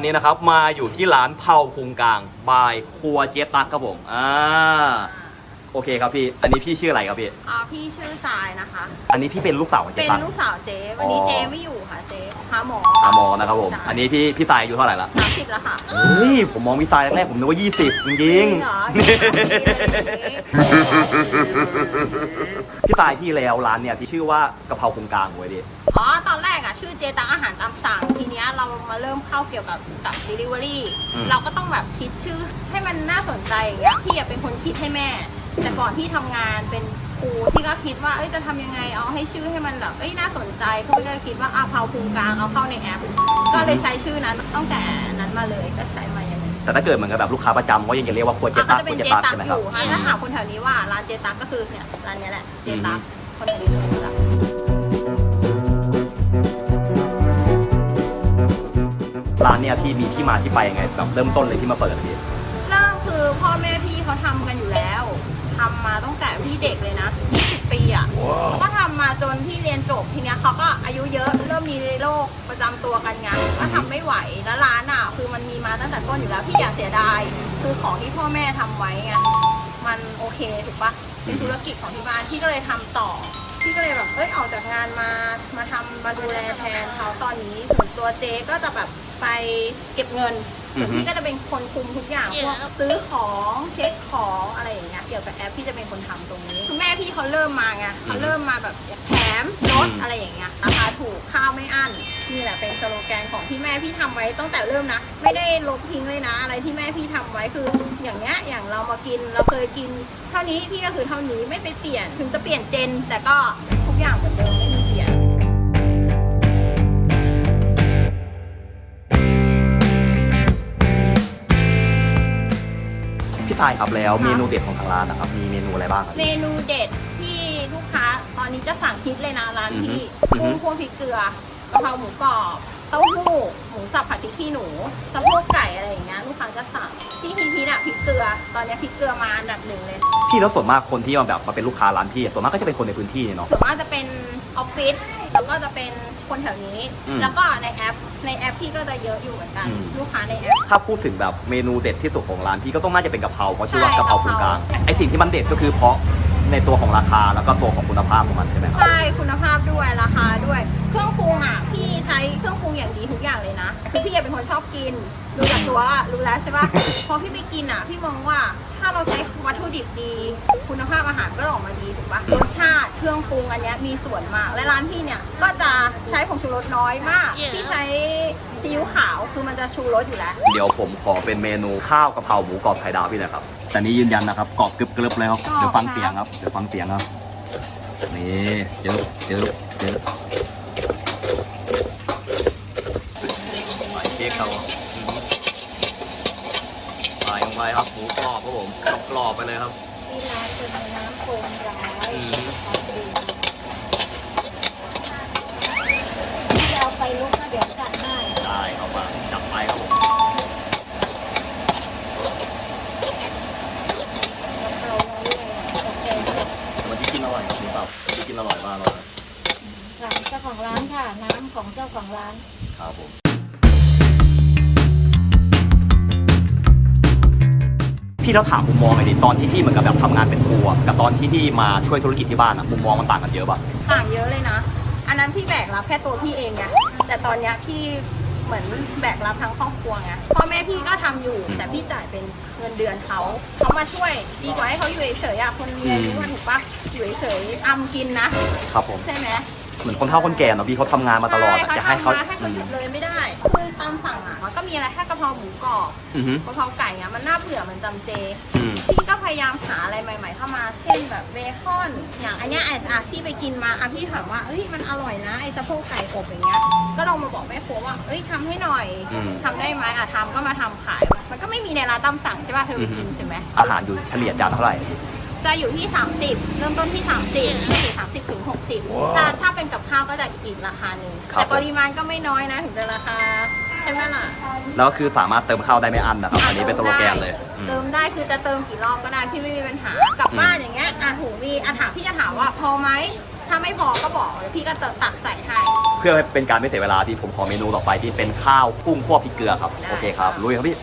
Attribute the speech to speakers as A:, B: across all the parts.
A: อนนี้นะครับ มาอยู่ที่ร้านเผาพุงกลางบายครัวเจ๊ตักครับผมอ่าโอเคครับพี่ อันนี้พี่ชื่ออะไรครับพี่
B: อ่าพี่ชื่อทรายนะคะ
A: อันนี้พี่เป็นลูกสาวของเจ๊
B: เป็น
A: ตัก
B: ลูกสาวเจ๊ วันนี้
A: อ๋อ
B: เจ๊ไม่อยู่ค่ะเจ๊หาหมอ
A: อามอนะครับผม อันนี้พี่พี่สายอายุเท่าไหร่ละ
B: สามสิบแล้วค่ะ
A: เฮ้ย ผมมองพี่สายแรกๆผมนึกว่า 20 จริง
B: จริงเหรอ
A: ๆพี่สายที่แล้วร้านเนี่ยที่ชื่อว่ากะเพราพุงกลางไว้ดิ
B: อ๋อตอนแรกอะชื่อเจตังอาหารตามสั่งทีเนี้ยเรา มาเริ่มเข้าเกี่ยวกับกับ delivery เราก็ต้องแบบคิดชื่อให้มันน่าสนใจอย่างเงี้ยพี่อะเป็นคนคิดให้แม่ แต่ก่อนพี่ทำงานเป็นครูพี่ก็คิดว่าเอ้ยจะทำยังไงเอาให้ชื่อให้มันแบบเอ้ยน่าสนใจก็เลยคิดว่าอาเผาพุงกลางเอาเข้าในแอป ก็เลยใช้ชื่อนั้นตั้งแต่นั้นมาเลยก็ใช้มาอย่างนี้
A: แต่ถ้าเกิดเหมือนกับแบบลูกค้าประจำก็ยังจะเรียกว่าครัวเจ๊
B: อะก็
A: ตัก
B: จะ
A: ค
B: เป็
A: รัวนเจ๊
B: เจ
A: ตัก
B: ตัก
A: ใช่ไหม
B: อ
A: ครับ
B: ยู่ค่ะถ้าถามคนแถวนี้ว่าร้านเจตักก็คือเนี่ยร้านเนี้ยแหละเจตักคนแถวนี้เลยรู้จัก
A: ร้านเนี่ยพี่มีที่มาที่ไปยังไงแบบเริ่มต้นเลยที่มาเปิดอะพี่
B: เริ่มคือพ่อแม่พี่เขาทำกันอยู่แล้วทำมาตั้งแต่พี่เด็กเลยนะ 20 ปีอะเขาก็ทำมาจนพี่เรียนจบทีเนี้ยเขาก็อายุเยอะเริ่มมีโรคประจำตัวกันไงก็ทำไม่ไหวแล้วร้านอะ คือมันมีมาตั้งแต่ต้นอยู่แล้วพี่อยากเสียดายคือของที่พ่อแม่ทำไว้ไงมันโอเคถูกปะเป็นธุรกิจของที่บ้านพี่ก็เลยทำต่อพี่ก็เลยแบบเอ้ยออกจากงานมามาทำมาดูแลแทนเขาตอนนี้ส่วนตัวเจ๊ก็จะแบบ ไปเก็บเงิน
A: อือฮึ
B: พี่ก็จะเป็นคนคุมทุกอย่างพวกซื้อของเช็คของอะไรอย่างเงี้ยเกี่ยวกับแอปพี่จะเป็นคนทำตรงนี้คือแม่พี่เขาเริ่มมาไงเขาเริ่มมาแบบแถมลดอะไรอย่างเงี้ยราคาถูกข้าวไม่อั้นนี่แหละเป็นสโลแกนของที่แม่พี่ทำไว้ตั้งแต่เริ่มนะ ไม่ได้ลบทิ้งเลยนะ อะไรที่แม่พี่ทำไว้คือ อย่างเงี้ยอย่างเรามากินเราเคยกิน เท่านี้พี่ก็คือเท่านี้ไม่ไปเปลี่ยนถึงจะเปลี่ยนเจน แต่ก็ทุกอย่างเหมือนเดิมไม่มี เปลี่ยน
A: พี่ทายครับแล้วเมนูเด็ดของทางร้านนะครับมีเมนูอะไรบ้างครับ
B: เมนูเด็ดที่ลูกค้าตอนนี้จะสั่งฮิตเลยนะร้านพี่
A: อือฮึ
B: กุ้งพวงพริกเกลือกะเพราหมูกรอบ เต้าหู้หมูสับผัดพริกขี้หนูสะโพกไก่อะไรอย่างเงี้ยลูกค้าจะสั่งที่ฮิตฮิตๆอะพริกเกลือ ตอนนี้พริกเกลือมาอันดับหนึ่งเลย
A: พี่แล้วส่วนมากคนที่มาแบบมาเป็นลูกค้าร้านพี่ส่วนมากก็จะเป็นคนในพื้นที่เนาะ
B: ส่วนมากจะเป็นออฟฟิศแล้วก็จะเป็นคนแถวนี้
A: อืม
B: แล้วก็ในแอปในแอปพี่ก็จะเยอะอยู่เหมือนกัน
A: อืม
B: ลูกค้าในแอป
A: ถ้าพูดถึงแบบเมนูเด็ดที่สุดของร้านพี่ก็ต้องน่าจะเป็นกะเพราเพราะชื่อว่า
B: ใช่
A: กะเพราพุงกลาง
B: กะเพรา
A: ไอสิ่งที่มันเด็ดก็คือเพราะ ในตัวของราคาแล้วก็ตัวของคุณภาพของมันใช่ไหมครับ
B: ใช่คุณภาพด้วยราคาด้วย เครื่องปรุงอะพี่ใช้เครื่องปรุงอย่างดีทุกอย่างเลยนะคือพี่เป็นคนชอบกินดูจากตัวอะรู้แล้วใช่ปะ พอพี่ไปกินอะ พี่มองว่าถ้าเราใช้วัตถุดิบดี คุณภาพอาหารก็ออกมาดีถูกปะรสชาติเครื่องปรุงอันเนี้ยมีส่วนมาก และร้านพี่เนี่ยก็จะใช้ผงชูรสน้อยมาก พี่ใช้ซีอิ๊วขาวคือมันจะชูรสอยู่แล้ว
A: เดี๋ยวผมขอเป็นเมนูข้าวกะเพราหมูกรอบไข่ดาวพี่หนะครับ แต่นี้ยืนยันนะครับกรอบกรึบกรึบเลยครับ
B: กรอบ
A: เดี๋ยวฟัง
B: ครับ
A: เสียงครับ เดี๋ยวฟังเสียงครับ นี่เจอเจอเจอเช็คเขาใส่ลง ไปครับหมูกรอบครับผมกรอบไปเลยครับ
B: ที่ร้านเป็นน้ำปรุงร้าย
A: อืม
B: ที่เอาไปลุกก็เดี๋ยวจัดให้
A: ได้ครับมาจับไปครับผม
B: เราเรื่อยๆโอเค
A: แต่วันที่กินอร่อยครับนี่ครับวันที่กินอร่อยมากเลย
C: หลังเจ้าของร้านค่ะ น้ำของเจ้าของร้าน
A: ครับผม พี่เราถามมุมมองหน่อยดิตอนที่พี่เหมือนกับแบบทำงานเป็นครูอะกับตอนที่พี่มาช่วยธุรกิจที่บ้านอะมุมมองมันต่างกันเยอะป่ะ
B: ต่างเยอะเลยนะ อันนั้นพี่แบกรับแค่ตัวพี่เองไง แต่ตอนเนี้ยพี่เหมือนแบกรับทั้งครอบครัวไง พ่อแม่พี่ก็ทำอยู่ แต่พี่จ่ายเป็นเงินเดือนเขา เขามาช่วยดีกว่าให้เขาอยู่เฉยๆอะคนเรียน
A: อืม
B: รู้ว่าถูกปะอยู่เฉยๆอำกินนะ
A: ครับผม
B: ใช่ไหม
A: เหมือนคนเฒ่าคนแก่เนาะพี่เขาทำงานมาตลอดอะ
B: ช่
A: จะให้เขา
B: ทำมให้เขาหยุดเลยไม่ได้ คือตามสั่งอะมันก็มีอะไรแค่กะเพราหมูกรอบ
A: อือฮึ
B: กะเพราไก่อะมันน่าเบื่อมันจำเจ
A: อืม
B: พี่ก็พยายามหาอะไรใหม่ ๆ เข้ามา เช่นแบบเบคอน อย่างอันเนี้ยไอ้อะพี่ไปกินมาอะพี่ถามว่าเอ้ยมันอร่อยนะไอ้สะโพกไก่อบอย่างเงี้ย ก็ลองมาบอกแม่ครัวว่าเอ้ยทำให้หน่อย
A: อืม
B: ทำได้ไหมอะทำก็มาทำขาย มันก็ไม่มีในร้านตามสั่งใช่ป่ะเธอไปกินใช่ไหม
A: อาหารอยู่เฉลี่ยจานเท่าไหร่
B: จะอยู่ที่ 30 เริ่มต้นที่ 30จะอยู่30 ถึง 60 ถ้าถ้าเป็นกับข้าวก็จะอีกราคาหนึ่ง
A: ครับ
B: แต่ปริมาณก็ไม่น้อยนะ ถึงจะราคาใช่ไหมล่ะ
A: แล้วก็คือสามารถเติมข้าวได้ไม่อั้นนะครับ อันนี้เป็นสโลแกนเลยอืม
B: เติมได้คือจะเติมกี่รอบก็ได้พี่ไม่มีปัญหากลับบ้านอย่างเงี้ยอะถูมีอะถามพี่จะถามว่าพอไหมถ้าไม่พอก็บอกเดี๋ยวพี่ก็จะตักใส่ให้
A: เพื่อเป็นการไม่เสียเวลาที่ผมขอเมนูต่อไปที่เป็นข้าวกุ้งคั่วพริกเกลือครับ
B: ได้
A: โอเคครับลุยครับพี่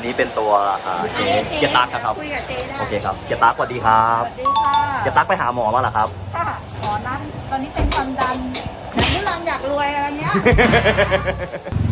C: นนี้เป็
A: นตัวอ่าเจเจตักนะครับ
B: คุยกับเจ๊ได้
A: โอเคครับเจตักสวัสดีครับ
B: สวัสดีค่ะ
A: เจตักไปหาหมอมาเหรอครับ
B: ค่ะหมอนัดตอนนี้เป็นความดันอยากนิรันดร์อยากรวยอะไรเงี้ย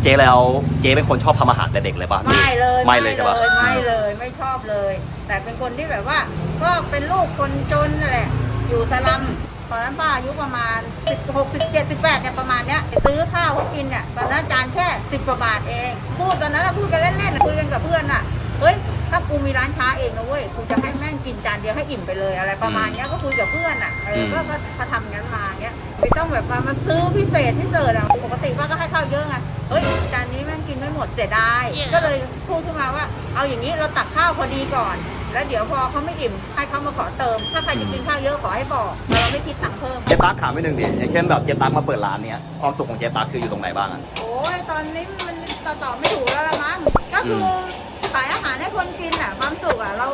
A: เจแล้วเจเป็นคนชอบทำอาหารแต่เด็กเลยป่ะ
D: ไม่เลย
A: ไม่เลยใช่ป่ะ
D: ไม่เลยไม่ชอบเลย แต่เป็นคนที่แบบว่า ก็เป็นลูกคนจนนั่นแหละ อยู่สลัม ตอนนั้นป้าอายุประมาณ 16 17 18เนี่ยประมาณเนี้ยซื้อข้าวเขากินเนี่ยตอนนั้นจานแค่ 10กว่าบาทเอง พูดตอนนั้นนะพูดกันเล่นๆคุยกันกับเพื่อนอะเฮ้ยถ้ากูมีร้านค้าเองนะเว้ยกูจะให้แม่งกินจานเดียวให้อิ่มไปเลยอะไรประมาณเนี้ยก็คุยกับเพื่อนอะเออก็ก็ก็ทำงั้นมาเงี้ยไม่ต้องแบบมามาซื้อพิเศษพิเศษอะปกติป้าก็ให้ข้าวเยอะไงเฮ้ยจานนี้แม่งกินไม่หมดเสียดายก็เลยพูดขึ้นมาว่า เอาอย่างนี้เราตักข้าวพอดีก่อน แล้วเดี๋ยวพอเขาไม่อิ่มให้เขามาขอเติม ถ้าใครจะกินข้าวเยอะขอให้บอกเราไม่คิดตังค์เพิ่ม
A: เจตักถามไปหนึ่งดิอย่างเช่นแบบเจตักมาเปิดร้านเนี้ยความสุขของเจตักคืออยู่ตรงไหนบ้างอะ
D: โอ้ยตอนนี้มันต่อต่อไม่ถูกแล้วละมั้งก็คืออขายอาหารให้คนกินอะความสุขอะเรา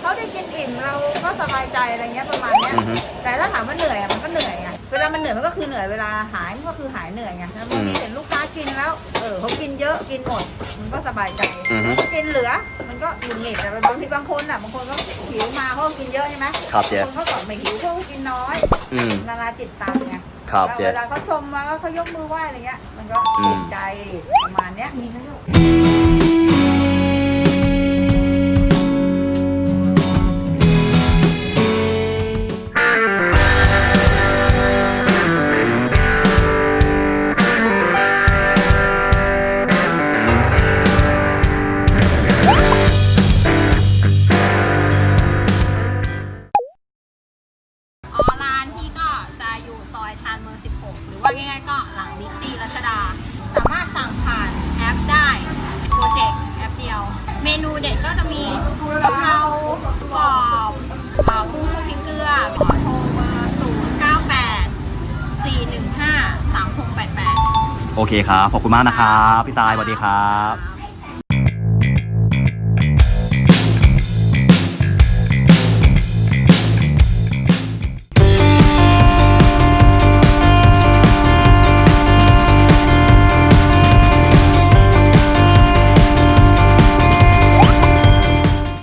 D: เขาได้กินอิ่มเราก็สบายใจอะไรเงี้ยประมาณเนี้ย
A: อือฮึ
D: แต่ถ้าถามว่าเหนื่อยอะมันก็เหนื่อยไงเวลามันเหนื่อยมันก็คือเหนื่อยเวลาหายมันก็คือหายเหนื่อยไงแล้วบางทีเห็นลูกค้ากินแล้ว เออเขากินเยอะกินหมดมันก็สบายใจ
A: อือฮึ
D: ถ้ากินเหลือมัน ก็หงุดหงิดแต่บางทีบางคนอะบางคนก็หิวมาเขาก็กินเยอะใช่ไหม
A: ครับเจ
D: บางคนเขาก็ไม่หิวเขาก็กินน้อย
A: อืม
D: นาราจิตตังไง
A: ครับเจ
D: เวลาเขาชมมาก็เขายกมือไหว้อะไรเงี้ย มันก็
A: อืม
D: ชื่นใจประมาณเนี้ย
B: จะมีกะเพรากรอบอ่อกุ้งลูกพริกเกลือโทรเบอร์098 415 3688
A: โอเคครับ ขอบคุณมากนะครับ พี่ตายสวัสดี
B: ครับ